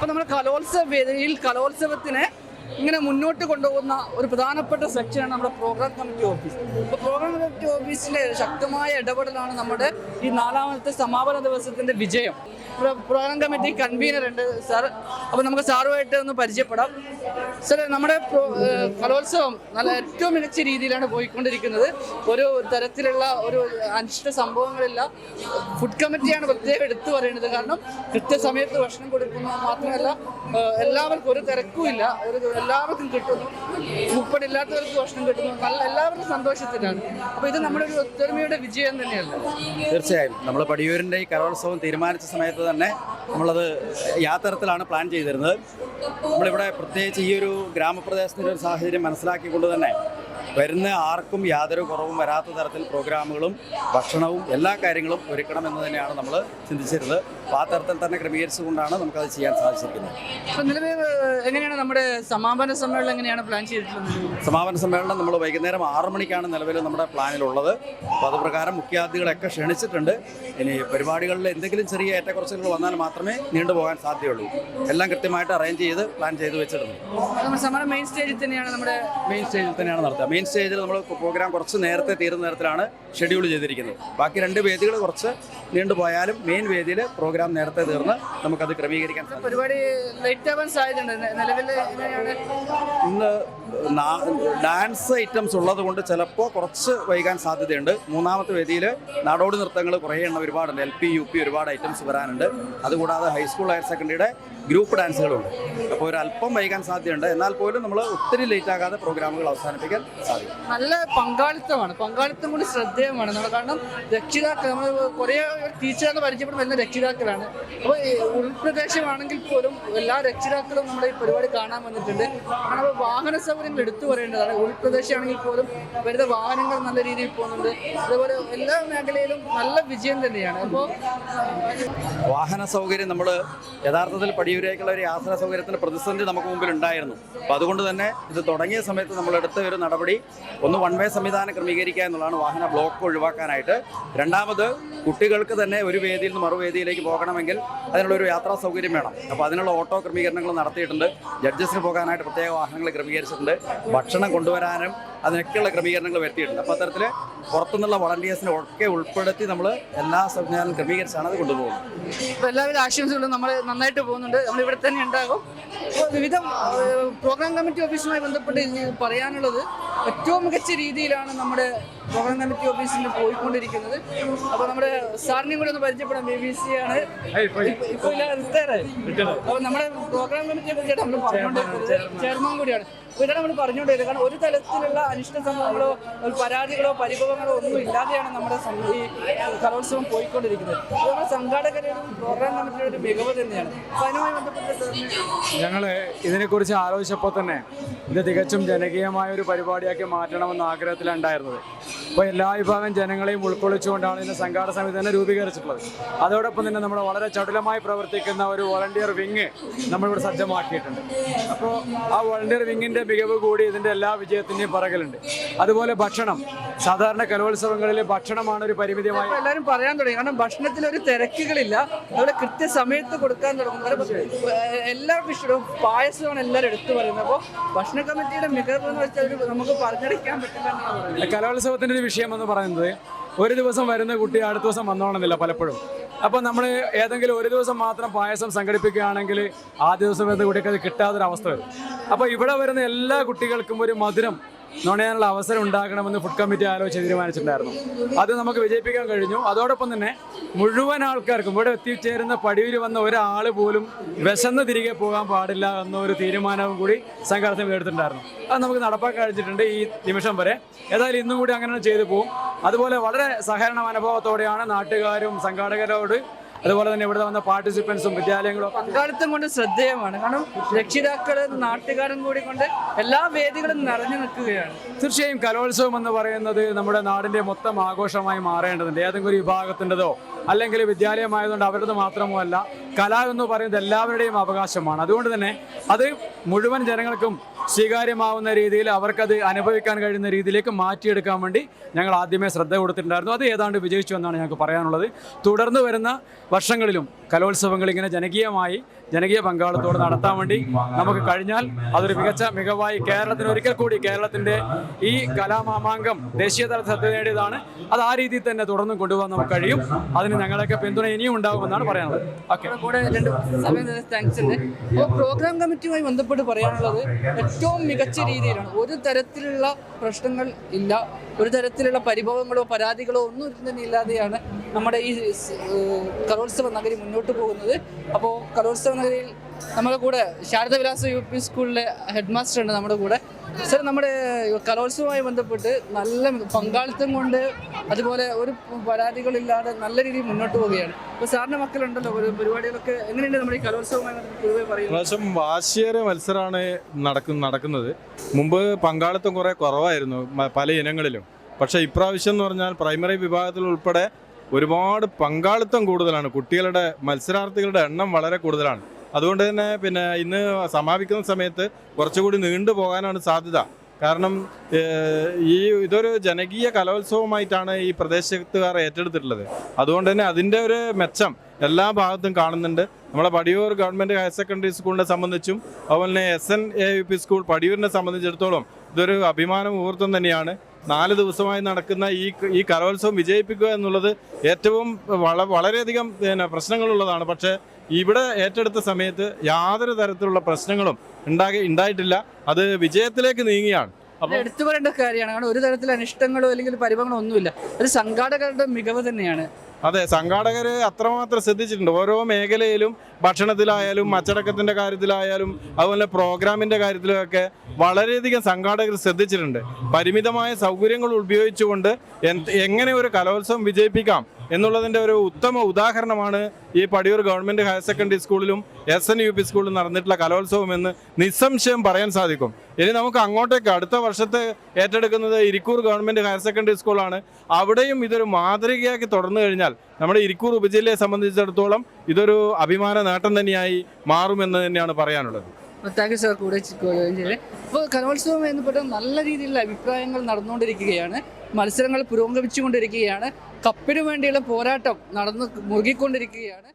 അപ്പോൾ നമ്മുടെ കലോത്സവ വേദിയിൽ കലോത്സവത്തിനെ ഇങ്ങനെ മുന്നോട്ട് കൊണ്ടുപോകുന്ന ഒരു പ്രധാനപ്പെട്ട സെക്ഷനാണ് നമ്മുടെ പ്രോഗ്രാം കമ്മിറ്റി ഓഫീസ് അപ്പോൾ പ്രോഗ്രാം കമ്മിറ്റി ഓഫീസിന്റെ ശക്തമായ ഇടപെടലാണ് നമ്മുടെ ഈ നാലാമത്തെ സമാപന ദിവസത്തിന്റെ വിജയം. പ്രോഗ്രാം കമ്മിറ്റി കൺവീനർ ഉണ്ട് സാർ അപ്പോൾ നമുക്ക് സാറുമായിട്ട് ഒന്ന് പരിചയപ്പെടാം. സാർ നമ്മുടെ കലോത്സവം നല്ല ഏറ്റവും മികച്ച രീതിയിലാണ് പോയിക്കൊണ്ടിരിക്കുന്നത്. ഒരു തരത്തിലുള്ള ഒരു അനിഷ്ട സംഭവങ്ങളില്ല. ഫുഡ് കമ്മിറ്റിയാണ് പ്രത്യേകം എടുത്തു പറയുന്നത് കാരണം കൃത്യസമയത്ത് ഭക്ഷണം കൊടുക്കുന്നത് മാത്രമല്ല എല്ലാവർക്കും ഒരു തിരക്കുമില്ല. ഒരു എല്ലാവർക്കും കിട്ടുന്നു ഉൾപ്പെടില്ലാത്തവർക്ക് ഭക്ഷണം കിട്ടുന്നു നല്ല എല്ലാവർക്കും സന്തോഷത്തിലാണ് അപ്പോൾ ഇത് നമ്മുടെ ഒരു ഒത്തൊരുമയുടെ വിജയം തന്നെയല്ല? തീർച്ചയായും. നമ്മൾ പടിയൂരിന്റെ ഈ കലോത്സവം തീരുമാനിച്ച സമയത്ത് തന്നെ നമ്മളത് യാത്രത്തിലാണ് പ്ലാൻ ചെയ്തിരുന്നത്. നമ്മളിവിടെ പ്രത്യേകിച്ച് ഈ ഒരു ഗ്രാമപ്രദേശത്തിന്റെ ഒരു സാഹചര്യം മനസ്സിലാക്കിക്കൊണ്ട് തന്നെ വരുന്ന ആർക്കും യാതൊരു കുറവും വരാത്ത തരത്തിൽ പ്രോഗ്രാമുകളും ഭക്ഷണവും എല്ലാ കാര്യങ്ങളും ഒരുക്കണം എന്ന് തന്നെയാണ് നമ്മൾ ചിന്തിച്ചിരുന്നത്. അപ്പോൾ ആ തരത്തിൽ തന്നെ ക്രമീകരിച്ചുകൊണ്ടാണ് നമുക്കത് ചെയ്യാൻ സാധിച്ചിരിക്കുന്നത്. നിലവിൽ എങ്ങനെയാണ് നമ്മുടെ സമാപന സമ്മേളനം എങ്ങനെയാണ് പ്ലാൻ ചെയ്തിട്ടുള്ളത്? സമാപന സമ്മേളനം നമ്മൾ വൈകുന്നേരം ആറ് മണിക്കാണ് നിലവിൽ നമ്മുടെ പ്ലാനിലുള്ളത്. അപ്പോൾ അത് പ്രകാരം മുഖ്യാതിഥികളൊക്കെ ക്ഷണിച്ചിട്ടുണ്ട്. ഇനി പരിപാടികളിൽ എന്തെങ്കിലും ചെറിയ ഏറ്റക്കുറച്ചിലുകൾ വന്നാൽ മാത്രമേ നീണ്ടുപോകാൻ സാധ്യതയുള്ളൂ. എല്ലാം കൃത്യമായിട്ട് അറേഞ്ച് ചെയ്ത് പ്ലാൻ ചെയ്ത് വെച്ചിട്ടുണ്ട് നമ്മുടെ മെയിൻ സ്റ്റേജിൽ തന്നെയാണ് നമ്മുടെ മെയിൻ സ്റ്റേജിൽ തന്നെയാണ് നടത്തുക. മെയിൻ സ്റ്റേജിൽ നമ്മൾ പ്രോഗ്രാം കുറച്ച് നേരത്തെ തീരുന്ന തരത്തിലാണ് ഷെഡ്യൂൾ ചെയ്തിരിക്കുന്നത്. ബാക്കി രണ്ട് വേദികൾ കുറച്ച് നീണ്ടുപോയാലും മെയിൻ വേദിയിൽ പ്രോഗ്രാം നേരത്തെ തീർന്ന് നമുക്കത് ക്രമീകരിക്കാൻ പരിപാടി ലേറ്റ് ആവാൻ സാധ്യതയുണ്ട് നെ- നിലവിൽ എങ്ങനെയാണ്? ഇന്ന് ഡാൻസ് ഐറ്റംസ് ഉള്ളത് കൊണ്ട് ചിലപ്പോൾ കുറച്ച് വൈകാൻ സാധ്യതയുണ്ട്. മൂന്നാമത്തെ വേദിയിൽ നാടോടി നൃത്തങ്ങൾ കുറേ എണ്ണം ഒരുപാടുണ്ട്. എൽ പി യു പി ഒരുപാട് ഐറ്റംസ് വരാനുണ്ട്. അതുകൂടാതെ ഹൈസ്കൂൾ ഹയർ സെക്കൻഡറിയുടെ ഗ്രൂപ്പ് ഡാൻസുകളുണ്ട്. അപ്പോൾ ഒരു അല്പം വൈകാൻ സാധ്യതയുണ്ട്. എന്നാൽ പോലും നമ്മൾ ഒത്തിരി ലേറ്റ് ആകാതെ പ്രോഗ്രാമുകൾ അവസാനിപ്പിക്കാൻ സാധിക്കും. നല്ല പങ്കാളിത്തമാണ്. പങ്കാളിത്തം കൂടി ശ്രദ്ധേയമാണ്. നമ്മൾ കാരണം രക്ഷിതാക്കൾ നമ്മൾ കുറേ ടീച്ചറുകൾ പരിചയപ്പെടുന്ന എല്ലാ രക്ഷിതാക്കളാണ്. അപ്പോൾ ഉൾപ്രദേശമാണെങ്കിൽ പോലും എല്ലാ രക്ഷിതാക്കളും നമ്മുടെ ഈ പരിപാടി കാണാൻ വന്നിട്ടുണ്ട്. കാരണം വാഹന സൗകര്യങ്ങൾ എടുത്തു പറയേണ്ടതാണ്. ഉൾപ്രദേശമാണെങ്കിൽ പോലും വരുന്ന വാഹനങ്ങൾ നല്ല രീതിയിൽ പോകുന്നുണ്ട്. അതുപോലെ എല്ലാ മേഖലയിലും നല്ല വിജയം തന്നെയാണ്. അപ്പോൾ വാഹന സൗകര്യം നമ്മൾ യഥാർത്ഥത്തിൽ പടിയൂരേക്കുള്ള ഒരു യാത്രാ സൗകര്യത്തിന് പ്രതിസന്ധി നമുക്ക് മുമ്പിൽ ഉണ്ടായിരുന്നു അപ്പോൾ അതുകൊണ്ട് തന്നെ ഇത് തുടങ്ങിയ സമയത്ത് നമ്മൾ എടുത്ത ഒരു നടപടി ഒന്ന് വൺ വേ സംവിധാനം ക്രമീകരിക്കുക എന്നുള്ളതാണ് വാഹന ബ്ലോക്ക് ഒഴിവാക്കാനായിട്ട്. രണ്ടാമത് കുട്ടികൾക്ക് തന്നെ ഒരു വേദിയിൽ നിന്ന് മറുവേദിയിലേക്ക് പോകണമെങ്കിൽ അതിനുള്ള ഒരു യാത്രാ സൗകര്യം വേണം. അപ്പോൾ അതിനുള്ള ഓട്ടോ ക്രമീകരണങ്ങൾ നടത്തിയിട്ടുണ്ട്. ജഡ്ജസിന് പോകാനായിട്ട് പ്രത്യേക വാഹനങ്ങൾ ക്രമീകരിച്ചിട്ടുണ്ട്. ഭക്ഷണം കൊണ്ടുവരാനും അതിനൊക്കെയുള്ള ക്രമീകരണങ്ങൾ വരുത്തിയിട്ടുണ്ട്. അപ്പോൾ അത്തരത്തിൽ പുറത്തുനിന്നുള്ള വളണ്ടിയേഴ്സിനെ ഒക്കെ ഉൾപ്പെടുത്തി നമ്മൾ എല്ലാ സംവിധാനവും ക്രമീകരിച്ചാണ് അത് കൊണ്ടുപോകുന്നത്. അപ്പോൾ എല്ലാവിധ ആശംസകളും നമ്മൾ നന്നായിട്ട് പോകുന്നുണ്ട്. നമ്മൾ ഇവിടെ തന്നെ ഉണ്ടാകും. വിവിധ പ്രോഗ്രാം കമ്മിറ്റി ഓഫീസുമായി ബന്ധപ്പെട്ട് ഇനി പറയാനുള്ളത് ഏറ്റവും മികച്ച രീതിയിലാണ് നമ്മുടെ പ്രോഗ്രാം കമ്മിറ്റി ഓഫീസിൽ പോയിക്കൊണ്ടിരിക്കുന്നത്. അപ്പോൾ നമ്മുടെ സാറിനെയും കൂടെ ഒന്ന് പരിചയപ്പെടാം. ബി ബി സി ആണ്. ഇപ്പോൾ ഇല്ല റിട്ടയർ അപ്പോൾ നമ്മുടെ പ്രോഗ്രാം കമ്മിറ്റിയെ പറ്റിയിട്ട് നമ്മൾ പറഞ്ഞുകൊണ്ടിരിക്കുന്നത് ചെയർമാൻ കൂടിയാണ്. ഇതാണ് നമ്മൾ പറഞ്ഞുകൊണ്ടിരുന്നത് കാരണം ഒരു തരത്തിലുള്ള അനിഷ്ട സംഭവങ്ങളോ പരാതികളോ പരിഭവങ്ങളോ ഒന്നും ഇല്ലാതെയാണ് നമ്മുടെ ഈ കലോത്സവം പോയിക്കൊണ്ടിരിക്കുന്നത്. നമ്മുടെ സംഘാടകരുടെ പ്രോഗ്രാം കമ്മിറ്റിയുടെ ഒരു മികവ് തന്നെയാണ്. അപ്പോൾ അതിനുമായി ബന്ധപ്പെട്ട് ഞങ്ങൾ ഇതിനെക്കുറിച്ച് ആലോചിച്ചപ്പോൾ തന്നെ ഇത് തികച്ചും ജനകീയമായ ഒരു പരിപാടിയാക്കി മാറ്റണമെന്ന ആഗ്രഹത്തിലുണ്ടായിരുന്നത്. അപ്പോൾ എല്ലാ വിഭാഗം ജനങ്ങളെയും ഉൾക്കൊള്ളിച്ചുകൊണ്ടാണ് ഇതിന്റെ സംഘാടന സമിതി തന്നെ രൂപീകരിച്ചിട്ടുള്ളത്. അതോടൊപ്പം തന്നെ നമ്മൾ വളരെ ചടുലമായി പ്രവർത്തിക്കുന്ന ഒരു വോളണ്ടിയർ വിങ് നമ്മളിവിടെ സജ്ജമാക്കിയിട്ടുണ്ട്. അപ്പോൾ ആ വോളണ്ടിയർ വിങ്ങിന്റെ മികവ് കൂടി ഇതിന്റെ എല്ലാ വിജയത്തിന്റെയും പറകലുണ്ട്. അതുപോലെ ഭക്ഷണം. സാധാരണ കലോത്സവങ്ങളിൽ ഭക്ഷണമാണ് ഒരു പരിമിതമായി എല്ലാവരും പറയാൻ തുടങ്ങി. കാരണം ഭക്ഷണത്തിൽ ഒരു തിരക്കുകളില്ല. അവിടെ കൃത്യസമയത്ത് കൊടുക്കാൻ തുടങ്ങും. കാരണം ഏഹ് എല്ലാവർക്കും ഇഷ്ടം. പായസമാണ് എല്ലാവരും എടുത്തു പറയുന്നത്. അപ്പോൾ ഭക്ഷണ കമ്മിറ്റിയുടെ മികവ് എന്ന് വെച്ചാൽ നമുക്ക് പറഞ്ഞടിക്കാൻ പറ്റില്ല കലോത്സവത്തിന്റെ ഒരു വിഷയം എന്ന് പറയുന്നത് ഒരു ദിവസം വരുന്ന കുട്ടി അടുത്ത ദിവസം വന്നോണമെന്നില്ല പലപ്പോഴും. അപ്പോൾ നമ്മൾ ഏതെങ്കിലും ഒരു ദിവസം മാത്രം പായസം സംഘടിപ്പിക്കുകയാണെങ്കിൽ ആ ദിവസം കുട്ടിക്ക് അത് കിട്ടാത്തൊരവസ്ഥ വരും. അപ്പോൾ ഇവിടെ വരുന്ന എല്ലാ കുട്ടികൾക്കും ഒരു മധുരം നുണയാനുള്ള അവസരം ഉണ്ടാക്കണമെന്ന് ഫുഡ് കമ്മിറ്റി ആലോചിച്ച് തീരുമാനിച്ചിട്ടുണ്ടായിരുന്നു. അത് നമുക്ക് വിജയിപ്പിക്കാൻ കഴിഞ്ഞു. അതോടൊപ്പം തന്നെ മുഴുവൻ ആൾക്കാർക്കും ഇവിടെ എത്തിച്ചേരുന്ന പടിയിൽ വന്ന ഒരാൾ പോലും വിശന്ന് തിരികെ പോകാൻ പാടില്ല എന്നൊരു തീരുമാനവും കൂടി സംഘാടനം എടുത്തിട്ടുണ്ടായിരുന്നു. അത് നമുക്ക് നടപ്പാക്കാൻ കഴിഞ്ഞിട്ടുണ്ട് ഈ നിമിഷം വരെ. ഏതായാലും ഇന്നും കൂടി അങ്ങനെ ചെയ്തു പോകും അതുപോലെ വളരെ സഹകരണ മനോഭാവത്തോടെയാണ് നാട്ടുകാരും സംഘാടകരോട് അതുപോലെ തന്നെ ഇവിടെ വന്ന പാർട്ടിസിപ്പൻസും വിദ്യാലയങ്ങളും പങ്കാളിത്തം കൊണ്ട് ശ്രദ്ധേയമാണ്. കാരണം രക്ഷിതാക്കൾ നാട്ടുകാരും കൂടി കൊണ്ട് എല്ലാ വേദികളും നിറഞ്ഞു നിൽക്കുകയാണ്. തീർച്ചയായും കലോത്സവം എന്ന് പറയുന്നത് നമ്മുടെ നാടിന്റെ മൊത്തം ആഘോഷമായി മാറേണ്ടതുണ്ട്. ഏതെങ്കിലും ഒരു വിഭാഗത്തിന്റെതോ അല്ലെങ്കിൽ വിദ്യാലയമായതുകൊണ്ട് അവരുടെ മാത്രമോ അല്ല കല എന്ന് പറയുന്നത് എല്ലാവരുടെയും അവകാശമാണ്. അതുകൊണ്ട് തന്നെ അത് മുഴുവൻ ജനങ്ങൾക്കും സ്വീകാര്യമാവുന്ന രീതിയിൽ അവർക്കത് അനുഭവിക്കാൻ കഴിയുന്ന രീതിയിലേക്ക് മാറ്റിയെടുക്കാൻ വേണ്ടി ഞങ്ങൾ ആദ്യമേ ശ്രദ്ധ കൊടുത്തിട്ടുണ്ടായിരുന്നു. അത് ഏതാണ്ട് വിജയിച്ചു എന്നാണ് ഞങ്ങൾക്ക് പറയാനുള്ളത്. തുടർന്ന് വരുന്ന വർഷങ്ങളിലും കലോത്സവങ്ങൾ ഇങ്ങനെ ജനകീയമായി ജനകീയ പങ്കാളിത്തോടെ നടത്താൻ വേണ്ടി നമുക്ക് കഴിഞ്ഞാൽ അതൊരു മികച്ച മികവായി കേരളത്തിന് ഒരിക്കൽ കൂടി കേരളത്തിന്റെ ഈ കലാമാമാങ്കം ദേശീയ തലത്തിൽ ശ്രദ്ധ നേടിയതാണ്. അത് ആ രീതിയിൽ തന്നെ തുടർന്നും കൊണ്ടുപോകാൻ നമുക്ക് കഴിയും. അതിന് ഞങ്ങളൊക്കെ പിന്തുണ ഇനിയും ഉണ്ടാകുമെന്നാണ് പറയാനുള്ളത്. ഓക്കെ. പ്രോഗ്രാം കമ്മിറ്റിയുമായി ബന്ധപ്പെട്ട് പറയാനുള്ളത് ഏറ്റവും മികച്ച രീതിയിലാണ്. ഒരു തരത്തിലുള്ള പ്രശ്നങ്ങൾ ഇല്ല. ഒരു തരത്തിലുള്ള പരിഭവങ്ങളോ പരാതികളോ ഒന്നും തന്നെ ഇല്ലാതെയാണ് നമ്മുടെ ഈ കലോത്സവ നഗരി മുന്നോട്ട് പോകുന്നത്. അപ്പോൾ കലോത്സവ നഗരിയിൽ നമ്മുടെ കൂടെ ശാരദവിലാസ യു പി സ്കൂളിലെ ഹെഡ് മാസ്റ്റർ ഉണ്ട് നമ്മുടെ കൂടെ. സർ നമ്മുടെ കലോത്സവവുമായി ബന്ധപ്പെട്ട് നല്ല പങ്കാളിത്തം കൊണ്ട് അതുപോലെ ഒരു പരാതികളില്ലാതെ നല്ല രീതിയിൽ മുന്നോട്ട് പോവുകയാണ്. അപ്പോൾ സാറിന്റെ മക്കളുണ്ടല്ലോ ഒരു പരിപാടികളൊക്കെ എങ്ങനെയുണ്ട് നമ്മുടെ ഈ കലോത്സവമായി പൊതുവെ പ്രാവശ്യം വാശിയേറിയ മത്സരമാണ് നടക്കുന്ന നടക്കുന്നത്. മുമ്പ് പങ്കാളിത്തം കുറേ കുറവായിരുന്നു പല ഇനങ്ങളിലും. പക്ഷേ ഇപ്രാവശ്യം എന്ന് പറഞ്ഞാൽ പ്രൈമറി വിഭാഗത്തിൽ ഉൾപ്പെടെ ഒരുപാട് പങ്കാളിത്തം കൂടുതലാണ്. കുട്ടികളുടെ മത്സരാർത്ഥികളുടെ എണ്ണം വളരെ കൂടുതലാണ്. അതുകൊണ്ട് തന്നെ പിന്നെ ഇന്ന് സമാപിക്കുന്ന സമയത്ത് കുറച്ചുകൂടി നീണ്ടു പോകാനാണ് സാധ്യത. കാരണം ഈ ഇതൊരു ജനകീയ കലോത്സവമായിട്ടാണ് ഈ പ്രദേശത്തുകാർ ഏറ്റെടുത്തിട്ടുള്ളത്. അതുകൊണ്ട് തന്നെ അതിന്റെ ഒരു മെച്ചം എല്ലാ ഭാഗത്തും കാണുന്നുണ്ട്. നമ്മളെ പടിയൂർ ഗവൺമെന്റ് ഹയർ സെക്കൻഡറി സ്കൂളിനെ സംബന്ധിച്ചും അതുപോലെ തന്നെ S N A U P school പടിയൂരിനെ സംബന്ധിച്ചിടത്തോളം ഇതൊരു അഭിമാന മുഹൂർത്തം തന്നെയാണ്. നാല് ദിവസമായി നടക്കുന്ന ഈ ഈ കലോത്സവം വിജയിപ്പിക്കുക എന്നുള്ളത് ഏറ്റവും വള വളരെയധികം പിന്നെ പ്രശ്നങ്ങളുള്ളതാണ്. പക്ഷേ ഇവിടെ ഏറ്റെടുത്ത സമയത്ത് യാതൊരു തരത്തിലുള്ള പ്രശ്നങ്ങളും ഉണ്ടാകി ഉണ്ടായിട്ടില്ല. അത് വിജയത്തിലേക്ക് നീങ്ങിയാണ്. എടുത്തു പറയേണ്ട കാര്യമാണ്. കാരണം ഒരു തരത്തിലുള്ള അനിഷ്ടങ്ങളോ അല്ലെങ്കിൽ പരിഭവങ്ങളോ ഒന്നുമില്ല. അത് സംഘാടകരുടെ മികവ് തന്നെയാണ്. അതെ സംഘാടകർ അത്രമാത്രം ശ്രദ്ധിച്ചിട്ടുണ്ട്. ഓരോ മേഖലയിലും ഭക്ഷണത്തിലായാലും അച്ചടക്കത്തിന്റെ കാര്യത്തിലായാലും അതുപോലെ പ്രോഗ്രാമിന്റെ കാര്യത്തിലൊക്കെ വളരെയധികം സംഘാടകർ ശ്രദ്ധിച്ചിട്ടുണ്ട്. പരിമിതമായ സൗകര്യങ്ങൾ ഉപയോഗിച്ചുകൊണ്ട് എങ്ങനെ ഒരു കലോത്സവം വിജയിപ്പിക്കാം എന്നുള്ളതിന്റെ ഒരു ഉത്തമ ഉദാഹരണമാണ് ഈ പടിയൂർ ഗവൺമെന്റ് ഹയർ സെക്കൻഡറി സ്കൂളിലും എസ് എൻ യു പി സ്കൂളിലും നടന്നിട്ടുള്ള കലോത്സവം എന്ന് നിസ്സംശയം പറയാൻ സാധിക്കും. ഇനി നമുക്ക് അങ്ങോട്ടേക്ക് അടുത്ത വർഷത്തെ ഏറ്റെടുക്കുന്നത് ഇരിക്കൂർ ഗവൺമെന്റ് ഹയർ സെക്കൻഡറി സ്കൂളാണ്. അവിടെയും ഇതൊരു മാതൃകയാക്കി തുടർന്നു കഴിഞ്ഞാൽ നമ്മുടെ ഇരിക്കൂർ ഉപജില്ലയെ സംബന്ധിച്ചിടത്തോളം ഇതൊരു അഭിമാന നേട്ടം തന്നെയായി മാറുമെന്ന് തന്നെയാണ് പറയാനുള്ളത്. യു സാർ കൂടെ ജോയിൻ ചെയ്തത് അപ്പോൾ കലോത്സവം ബന്ധപ്പെട്ട് നല്ല രീതിയിലുള്ള അഭിപ്രായങ്ങൾ നടന്നുകൊണ്ടിരിക്കുകയാണ്. മത്സരങ്ങൾ പുരോഗമിച്ചുകൊണ്ടിരിക്കുകയാണ്. കപ്പിനു വേണ്ടിയുള്ള പോരാട്ടം നടന്ന് മുറുകിക്കൊണ്ടിരിക്കുകയാണ്.